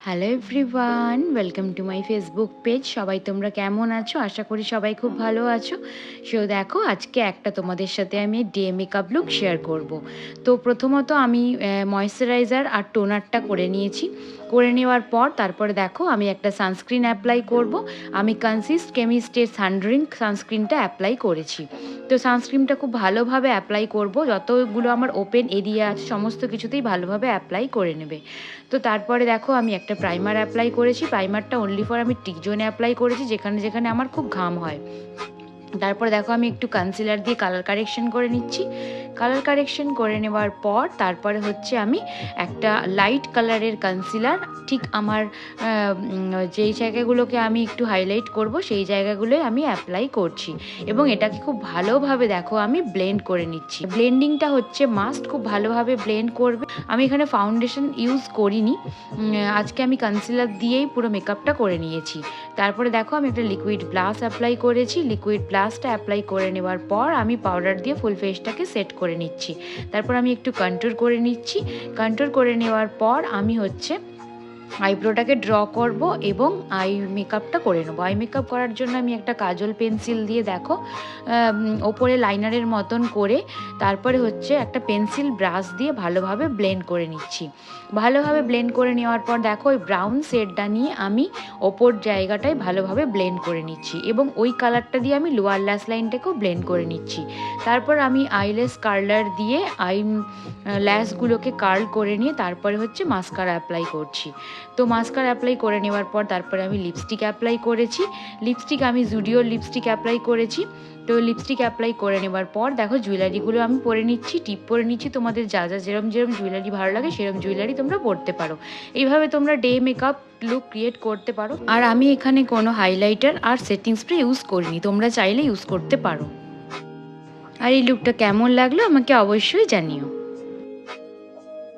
Hello everyone welcome to my Facebook page সবাই তোমরা কেমন আছো? আশা করি সবাই খুব ভালো আছো। সো দেখো, আজকে একটা তোমাদের সাথে আমি ডে মেকআপ লুক শেয়ার করব। তো প্রথমত আমি ময়শ্চারাইজার আর টোনারটা করে নিয়েছি। করে নেওয়ার পর তারপরে দেখো আমি একটা সানস্ক্রিন অ্যাপ্লাই করব। আমি কনসিস্ট কেমিস্টের সানড্রিঙ্ক সানস্ক্রিনটা অ্যাপ্লাই করেছি। তো সানস্ক্রিনটা খুব ভালোভাবে অ্যাপ্লাই করব। যতগুলো আমার ওপেন এরিয়া আছে, সমস্ত কিছুতেই ভালোভাবে অ্যাপ্লাই করে নেবে। তো তারপরে দেখো আমি একটা প্রাইমার অ্যাপ্লাই করেছি। প্রাইমারটা অনলি ফর আমি টিক জোনে অ্যাপ্লাই করেছি, যেখানে যেখানে আমার খুব ঘাম হয়। তারপরে দেখো আমি একটু কনসিলার দিয়ে কালার কারেকশন করে নিচ্ছি। কালার কারেকশন করে নেওয়ার পর তারপরে হচ্ছে আমি একটা লাইট কালারের কনসিলার ঠিক আমার যেই জায়গাগুলোকে আমি একটু হাইলাইট করব, সেই জায়গাগুলোয় আমি অ্যাপ্লাই করছি। এবং এটাকে খুব ভালোভাবে দেখো আমি ব্লেন্ড করে নিচ্ছি। ব্লেন্ডিংটা হচ্ছে মাস্ট খুব ভালোভাবে ব্লেন্ড করবে। আমি এখানে ফাউন্ডেশন ইউজ করিনি। আজকে আমি কনসিলার দিয়েই পুরো মেকআপটা করে নিয়েছি। তারপরে দেখো আমি একটা লিকুইড ব্লাশ অ্যাপ্লাই করেছি। লিকুইড ব্লাশটা অ্যাপ্লাই করে নেওয়ার পর আমি পাউডার দিয়ে ফুল ফেসটাকে সেট করে নিচ্ছি। তারপর আমি একটু কন্ট্রোল করে নিচ্ছি। কন্ট্রোল করে নেওয়ার পর আমি হচ্ছে আইব্রোটাকে ড্র করব এবং আই মেকআপটা করে নেব। আই মেকআপ করার জন্য আমি একটা কাজল পেন্সিল দিয়ে দেখো ওপরে লাইনারের মতন করে তারপরে হচ্ছে একটা পেন্সিল ব্রাশ দিয়ে ভালোভাবে ব্লেন্ড করে নিচ্ছি। ভালোভাবে ব্লেন্ড করে নেওয়ার পর দেখো, ওই ব্রাউন শেডটা নিয়ে আমি ওপর জায়গাটায় ভালোভাবে ব্লেন্ড করে নিচ্ছি এবং ওই কালারটা দিয়ে আমি লোয়ার ল্যাস লাইনটাকেও ব্লেন্ড করে নিচ্ছি। তারপর আমি আইলেস কার্লার দিয়ে আই ল্যাসগুলোকে কার্ল করে নিয়ে তারপরে হচ্ছে মাস্কারা অ্যাপ্লাই করছি। তো মাস্কার অ্যাপ্লাই করে নেওয়ার পর তারপরে আমি লিপস্টিক অ্যাপ্লাই করেছি। লিপস্টিক আমি জুডিওর লিপস্টিক অ্যাপ্লাই করেছি। তো লিপস্টিক অ্যাপ্লাই করে নেওয়ার পর দেখো জুয়েলারিগুলো আমি পরে নিচ্ছি টিপ পরে নিচ্ছি। তোমাদের যা যা যেরম যেরম জুয়েলারি ভালো লাগে সেরম জুয়েলারি তোমরা পরতে পারো। এইভাবে তোমরা ডে মেকআপ লুক ক্রিয়েট করতে পারো। আর আমি এখানে কোনো হাইলাইটার আর সেটিং স্প্রে ইউজ করিনি, তোমরা চাইলে ইউজ করতে পারো। আর এই লুকটা কেমন লাগল আমাকে অবশ্যই জানিও।